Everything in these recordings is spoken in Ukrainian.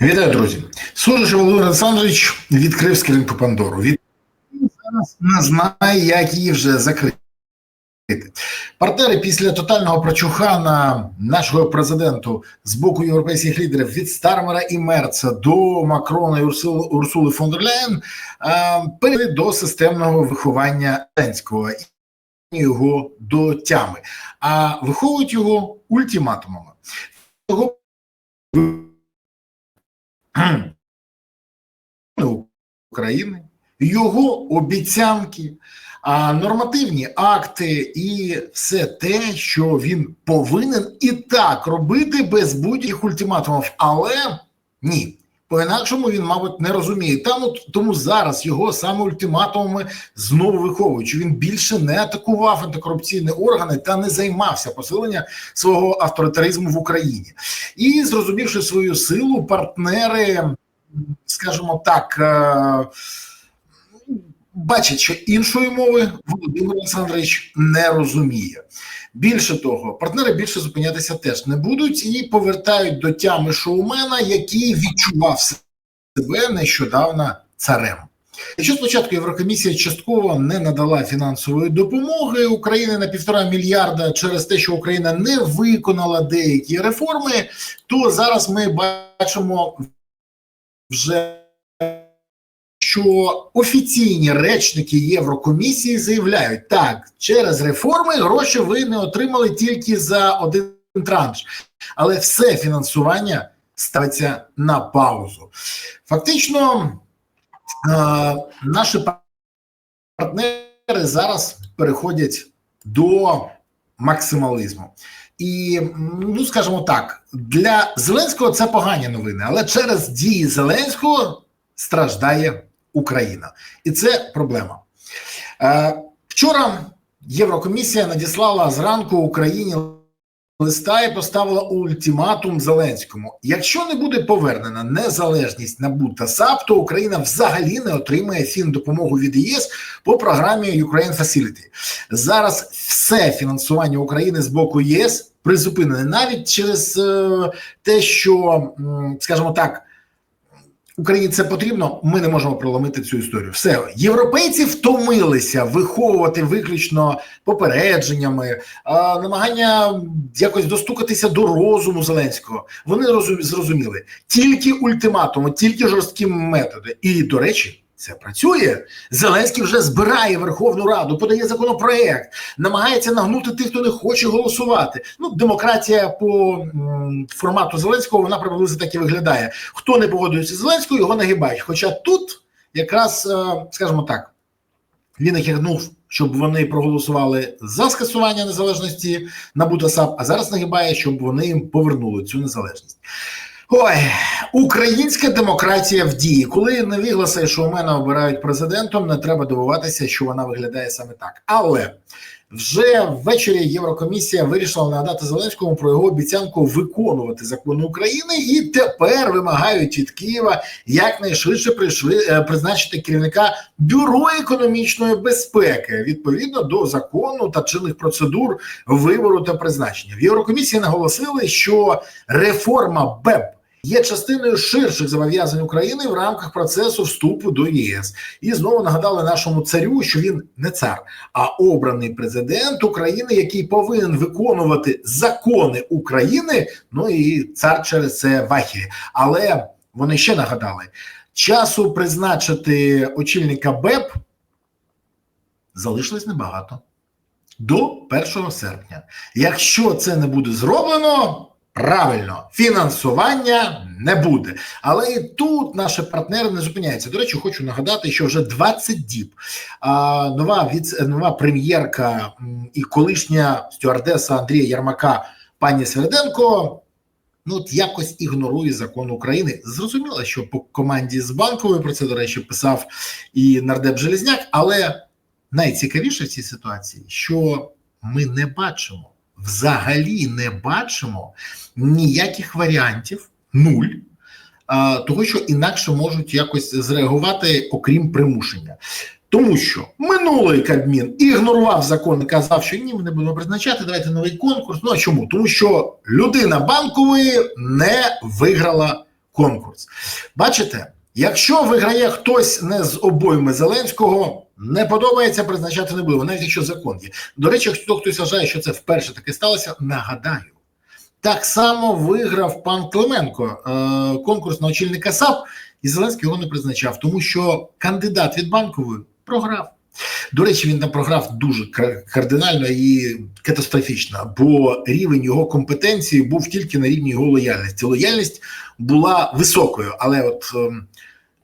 Вітаю, друзі. Служиш Володимир Олександрович відкрив скриньку Пандору. Він зараз не знає, як її вже закрити. Партнери після тотального прочухана нашого президенту з боку європейських лідерів від Стармера і Мерца до Макрона і Урсули, фон дер Ляєн е, перейшли до системного виховання Зеленського і його до тями, а виховують його ультиматумами. України, його обіцянки, нормативні акти і все те, що він повинен і так робити без будь-яких ультиматумів. Але ні. По-інакшому він, мабуть, не розуміє. Там от тому зараз його саме ультиматумами знову виховують. Він більше не атакував антикорупційні органи та не займався посиленням свого авторитаризму в Україні. І зрозумівши свою силу, партнери, скажімо так, е, бачать, що іншої мови Володимир Олександрович не розуміє. Більше того, партнери більше зупинятися теж не будуть і повертають до тями шоумена, який відчував себе нещодавно царем. Якщо спочатку Єврокомісія частково не надала фінансової допомоги Україні на півтора мільярда через те, що Україна не виконала деякі реформи, то зараз ми бачимо вже що офіційні речники Єврокомісії заявляють, так, через реформи гроші ви не отримали тільки за один транш, але все фінансування ставиться на паузу. Фактично, е наші партнери зараз переходять до максималізму. І ну скажімо так, для Зеленського це погані новини, але через дії Зеленського страждає Україна, і це проблема. Е, Вчора Єврокомісія надіслала зранку Україні листа і поставила ультиматум Зеленському: якщо не буде повернена незалежність НАБУ та САП, то Україна взагалі не отримає фіндопомогу від ЄС по програмі Ukraine Facility. Зараз все фінансування України з боку ЄС призупинене навіть через е, те, що, скажімо так. Україні це потрібно, ми не можемо проломити цю історію. Все, європейці втомилися виховувати виключно попередженнями, а, намагання якось достукатися до розуму Зеленського. Вони розумі, зрозуміли тільки ультиматуми, тільки жорсткі методи. І, до речі, це працює. Зеленський вже збирає Верховну Раду, подає законопроект, намагається нагнути тих, хто не хоче голосувати. Ну, демократія по формату Зеленського вона приблизно так і виглядає. Хто не погодується з Зеленською, його нагибають. Хоча тут якраз, е, скажімо так, він їх щоб вони проголосували за скасування незалежності НАБУ САП, а зараз нагибає, щоб вони їм повернули цю незалежність. Ой, українська демократія в дії. Коли невігласи, що у мене обирають президентом, не треба дивуватися, що вона виглядає саме так. Але вже ввечері Єврокомісія вирішила нагадати Зеленському про його обіцянку виконувати закони України, і тепер вимагають від Києва якнайшвидше прийшли призначити керівника бюро економічної безпеки відповідно до закону та чинних процедур вибору та призначення. В Єврокомісії наголосили, що реформа БЕП є частиною ширших зобов'язань України в рамках процесу вступу до ЄС. І знову нагадали нашому царю, що він не цар, а обраний президент України, який повинен виконувати закони України. Ну і цар через це вахі. Але вони ще нагадали часу призначити очільника БЕП залишилось небагато. До 1 серпня. Якщо це не буде зроблено, Правильно, фінансування не буде. Але і тут наші партнери не зупиняються. До речі, хочу нагадати, що вже 20 діб а, нова віц, нова прем'єрка і колишня стюардеса Андрія Ярмака пані Сверденко. Ну, от якось ігнорує закон України. Зрозуміло, що по команді з банковою про це, до речі, писав і нардеп Железняк, але найцікавіше в цій ситуації, що ми не бачимо взагалі не бачимо ніяких варіантів, нуль, того, що інакше можуть якось зреагувати, окрім примушення. Тому що минулий Кабмін ігнорував закон і казав, що ні, ми не будемо призначати, давайте новий конкурс. Ну а чому? Тому що людина банкової не виграла конкурс. Бачите, якщо виграє хтось не з обойми Зеленського, не подобається, призначати не буде, навіть якщо закон є. До речі, хто хтось вважає, що це вперше таке сталося, нагадаю. Так само виграв пан Клименко е, конкурс на очільника САП, і Зеленський його не призначав, тому що кандидат від банкової програв. До речі, він там програв дуже кардинально і катастрофічно, бо рівень його компетенції був тільки на рівні його лояльності. Лояльність була високою, але от ем,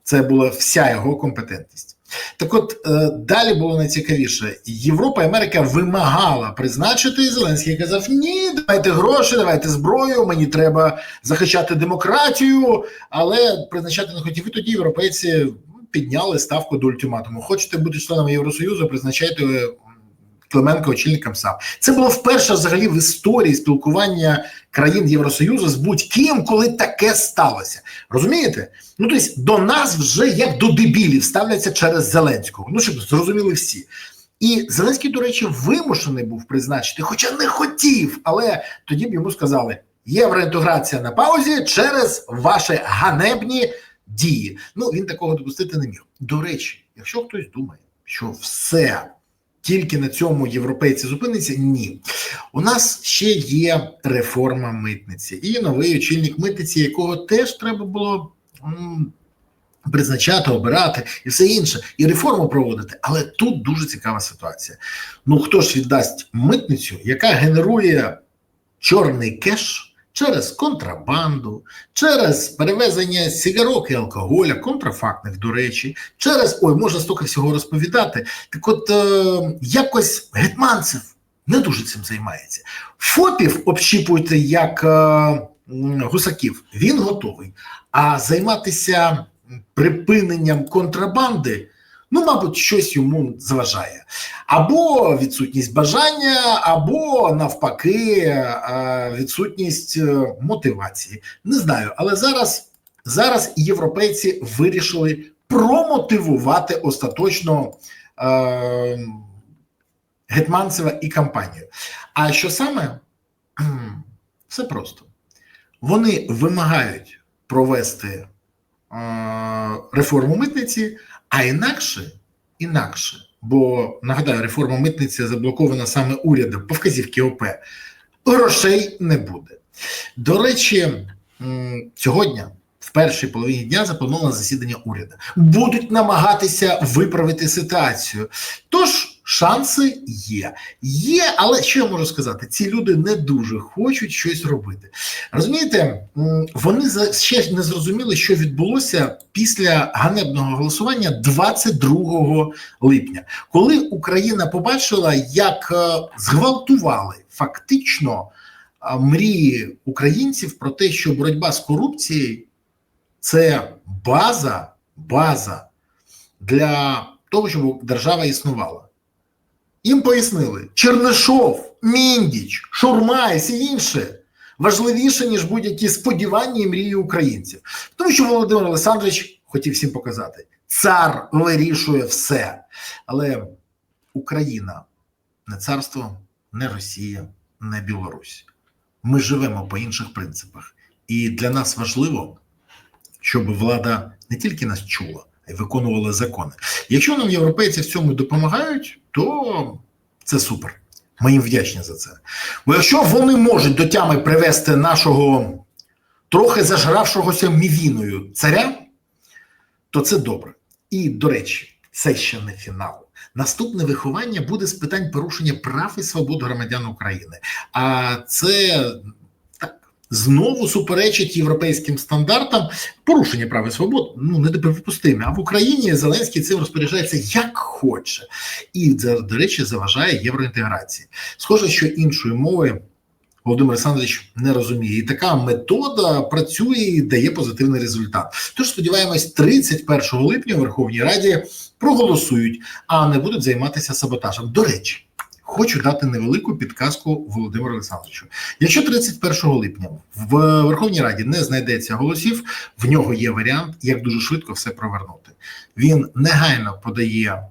це була вся його компетентність. Так от е, далі було найцікавіше. Європа і Америка вимагала призначити і Зеленський казав: Ні, давайте гроші, давайте зброю, мені треба захищати демократію, але призначати не хотів. І тоді європейці підняли ставку до ультиматуму. Хочете бути членом Євросоюзу, призначайте Клименко очільником САП. Це було вперше взагалі в історії спілкування країн Євросоюзу з будь-ким, коли таке сталося. Розумієте? Ну тобто до нас вже як до дебілів ставляться через Зеленського. Ну щоб зрозуміли всі. І Зеленський, до речі, вимушений був призначити, хоча не хотів, але тоді б йому сказали: євроінтеграція на паузі через ваші ганебні дії. Ну він такого допустити не міг. До речі, якщо хтось думає, що все тільки на цьому європейці зупиниться, ні. У нас ще є реформа митниці і новий очільник митниці, якого теж треба було. Призначати, обирати і все інше, і реформу проводити. Але тут дуже цікава ситуація. Ну хто ж віддасть митницю, яка генерує чорний кеш через контрабанду, через перевезення сигарок і алкоголя, контрафактних, до речі, через ой, можна стільки всього розповідати. Так, от е, якось гетманцев не дуже цим займається. ФОПів общіпуйте як е, гусаків. Він готовий. А займатися припиненням контрабанди. Ну, мабуть, щось йому заважає. Або відсутність бажання, або навпаки, е, відсутність е, мотивації. Не знаю, але зараз, зараз європейці вирішили промотивувати остаточно е, Гетманцева і кампанію. А що саме? Все просто. Вони вимагають провести е, реформу митниці, а інакше, інакше, бо нагадаю, реформа митниці заблокована саме урядом по вказівці ОП. Грошей не буде. До речі, сьогодні, в першій половині дня, заплановано засідання уряду. Будуть намагатися виправити ситуацію. Тож шанси є. Є, але що я можу сказати? Ці люди не дуже хочуть щось робити. Розумієте, вони ще не зрозуміли, що відбулося після ганебного голосування 22 липня, коли Україна побачила, як е, зґвалтували фактично е, мрії українців про те, що боротьба з корупцією це база, база для того, щоб держава існувала. Їм пояснили: Чернишов, Міндіч, Шурма і всі інше важливіше, ніж будь-які сподівання і мрії українців. Тому що Володимир Олександрович хотів всім показати: цар вирішує все. Але Україна не царство, не Росія, не Білорусь. Ми живемо по інших принципах. І для нас важливо, щоб влада не тільки нас чула, виконувала закони. Якщо нам європейці в цьому допомагають, то це супер. Ми їм вдячні за це. Бо якщо вони можуть до тями привести нашого трохи зажравшогося мівіною царя, то це добре. І, до речі, це ще не фінал. Наступне виховання буде з питань порушення прав і свобод громадян України. А це знову суперечить європейським стандартам порушення прав і свобод. Ну недопустиме. А в Україні Зеленський цим розпоряджається як хоче, і це, до речі, заважає євроінтеграції. Схоже, що іншої мови. Володимир Олександрович не розуміє, і така метода працює і дає позитивний результат. Тож сподіваємось, 31 липня у Верховній Раді проголосують, а не будуть займатися саботажем. До речі, хочу дати невелику підказку Володимиру Олександровичу. Якщо 31 липня в Верховній Раді не знайдеться голосів, в нього є варіант, як дуже швидко все провернути. Він негайно подає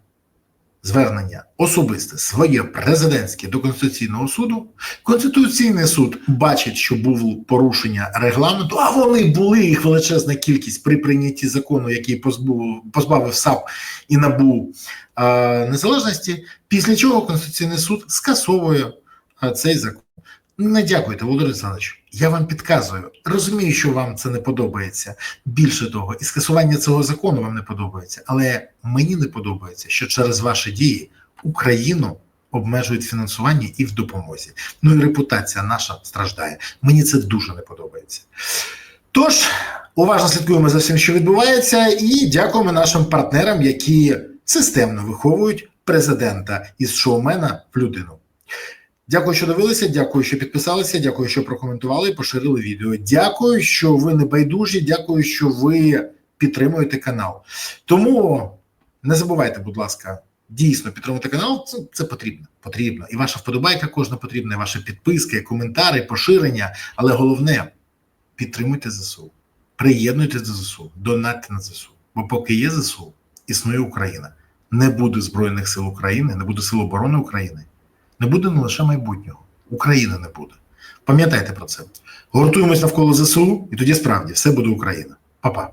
звернення особисте своє президентське до Конституційного суду. Конституційний суд бачить, що було порушення регламенту, а вони були їх величезна кількість при прийнятті закону, який позбавив САП і набув е, незалежності. Після чого Конституційний суд скасовує е, цей закон. Не дякуйте, Володимир Олександрович. Я вам підказую. Розумію, що вам це не подобається. Більше того, і скасування цього закону вам не подобається. Але мені не подобається, що через ваші дії Україну обмежують фінансування і в допомозі. Ну і репутація наша страждає. Мені це дуже не подобається. Тож уважно слідкуємо за всім, що відбувається, і дякуємо нашим партнерам, які системно виховують президента із шоумена в людину. Дякую, що дивилися. Дякую, що підписалися. Дякую, що прокоментували і поширили відео. Дякую, що ви не байдужі. Дякую, що ви підтримуєте канал. Тому не забувайте, будь ласка, дійсно підтримувати канал. Це, це потрібно. Потрібно. І ваша вподобайка кожна потрібна, і ваша підписка, і коментарі, поширення. Але головне підтримуйте ЗСУ, приєднуйтесь до ЗСУ, донатьте на ЗСУ. Бо поки є ЗСУ, існує Україна. Не буде Збройних сил України, не буде Сил оборони України. Не буде не лише майбутнього, України не буде. Пам'ятайте про це. Гуртуємось навколо ЗСУ, і тоді справді все буде Україна. Па-па.